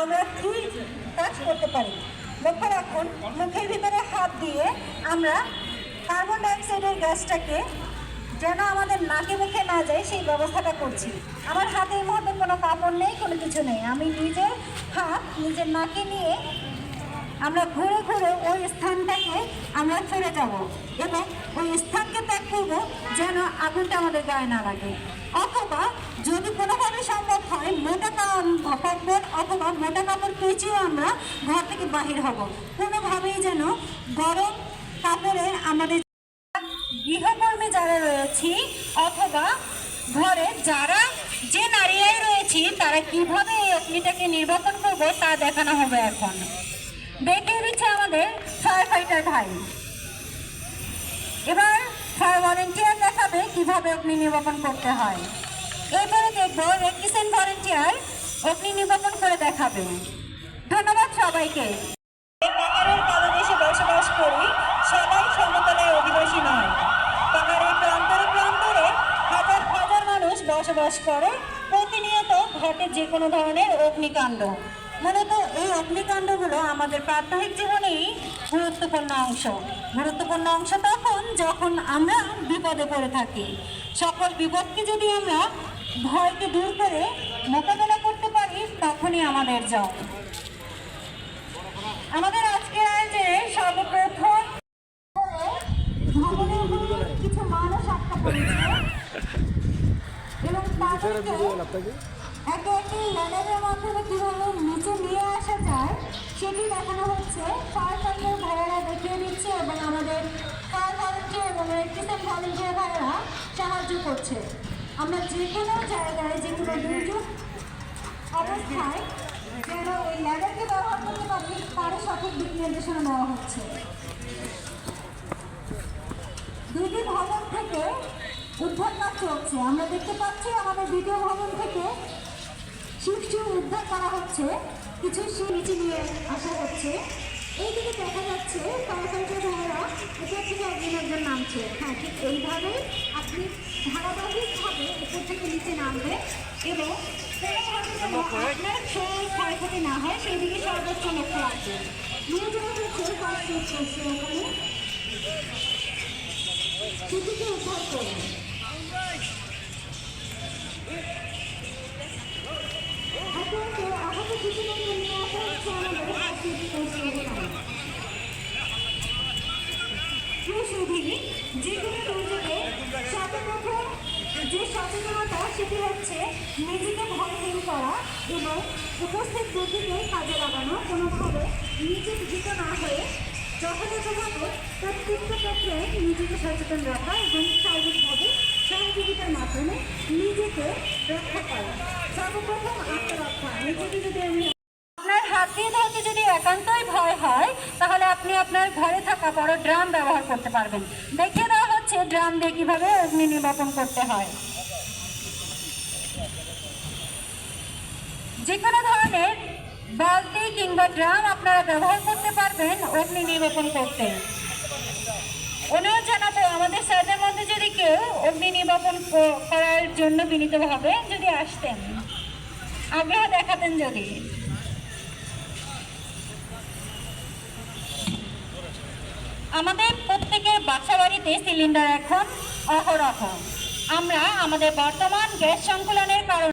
আমরা দুই কাজ করতে পারি। লক্ষ্য রাখুন, মুখের ভিতরে হাত দিয়ে আমরা কার্বন ডাইঅক্সাইডের গ্যাসটাকে যেন আমাদের নাকে মুখে না যায়, সেই ব্যবস্থাটা করছি। আমার হাতের মধ্যে কোনো কাপড় নেই, কোনো কিছু নেই। আমি নিজের হাত নিজের নাকে নিয়ে আমরা ঘুরে ঘুরে ওই স্থানটাকে আমরা ফিরে যাব এবং ওই স্থানকে ত্যাগ করব যেন আগুনটা আমাদের গায়ে না লাগে। অথবা যদি কোনোভাবে সম্ভব হয়, মোটা কাপড় অথবা মোটা কাপড় পেঁচিয়েও আমরা ঘর থেকে বাহির হব। কোনোভাবেই যেন গরম কাপড়ে আমাদের গৃহকর্মী যারা রয়েছি অথবা ঘরে যারা যে নারীরাই রয়েছি, তারা কীভাবে এই অগ্নিটাকে নির্বাপন করব তা দেখানো হবে এখন। দেখিয়ে দিচ্ছে আমাদের ফায়ার ফাইটার ভাই। এবার ফায়ার ভলেন্টিয়ার দেখাবে কীভাবে অগ্নি নির্বাপন করতে হয়। এরপরে দেখব রেকিসেন্ট ভলেন্টিয়ার অগ্নি নির্বাপন করে দেখাবে ধন্যবাদ সবাইকে। পাহাড়ের তলদেশে বসবাস করি, সবাই সমতলের অধিবাসী নয়। পাহাড়ের প্রান্তরে প্রান্তরে হাজার হাজার মানুষ বসবাস করে, প্রতিনিয়ত ঘটে যে কোনো ধরনের অগ্নিকাণ্ড। মূলত এই অগ্নিকাণ্ডগুলো আমাদের প্রাত্যহিক জীবনেই গুরুত্বপূর্ণ অংশ। গুরুত্বপূর্ণ অংশ তখন যখন আমরা বিপদে পড়ে থাকি। সকল বিপদকে যদি আমরা ভয়কে দূর করে মোকাবেলা করতে পারি তখনই আমাদের জয়। আমাদের আজকের আয়োজনে সর্বপ্রথম কিছু মানুষ এবং একে মাধ্যমে কীভাবে নিচে নিয়ে আসা যায়, সেটি দেখানো হচ্ছে। দেখিয়ে এবং আমাদের এবং সাহায্য করছে। আমরা যে কোনো জায়গায় যে কোনো দুর্যোগ অবস্থায় যেন ওই ল্যাডারকে ব্যবহার করতে পারি, তারও সঠিক দিক নির্দেশনা দেওয়া হচ্ছে। দুটি ভবন থেকে উদ্ধার কাজ চলছে। আমরা দেখতে পাচ্ছি আমাদের দ্বিতীয় ভবন থেকে শিশু উদ্ধার করা হচ্ছে। কিছু সে নিচে নিয়ে আসা হচ্ছে। এইদিকে দেখা যাচ্ছে ফায়ারফাইটার ভাইয়েরা উপর থেকে একজন একজন নামছে। হ্যাঁ ঠিক এইভাবে আপনি ধারাবাহিকভাবে উপর থেকে নিচে নামবেন এবং আপনার শরীর ক্ষয়ক্ষতি না হয় সেই দিকে সর্বোচ্চ লক্ষ্য রাখবেন নিয়ে যাওয়া হচ্ছে ফার্স্ট ওখানে শিশুকে উদ্ধার করুন আহত শিশুদেরকে নিয়ে আসা হচ্ছে আমাদের ফার্স্ট এড করছে ওখানে সুধী যে সর্বপ্রথম যে সচেতনতা সেটি হচ্ছে নিজেকে ভয়হীন করা এবং উপস্থিত বুদ্ধিকে কাজে লাগানো। কোনোভাবে নিজে ভীত না হয়ে যথাযথভাবে প্রত্যেকটা ক্ষেত্রে নিজেকে সচেতন রাখা এবং সার্বিকভাবে সহযোগিতার মাধ্যমে নিজেকে রক্ষা করা। সর্বপ্রথম আত্মরক্ষা। নিজেকে যদি আপনার হাত দিয়ে ধরতে যদি একান্তই ভয় হয় আপনি আপনার ঘরে থাকা বড় ড্রাম ব্যবহার করতে পারবেন। দেখে দেওয়া হচ্ছে ড্রাম দিয়ে কীভাবে অগ্নি নির্বাপন করতে হয়। যে কোনো ধরনের বালতি কিংবা ড্রাম আপনারা ব্যবহার করতে পারবেন অগ্নি নির্বাপন করতে। অনুরোধ জানাব, আমাদের স্যারদের মধ্যে যদি কেউ অগ্নি নির্বাপন করার জন্য বিনীতভাবে যদি আসতেন, আগ্রহ দেখাতেন যদি। আমাদের প্রত্যেকের বাসা বাড়িতে সিলিন্ডার এখন অহরহ। আমরা আমাদের বর্তমান গ্যাস সংকুলনের কারণে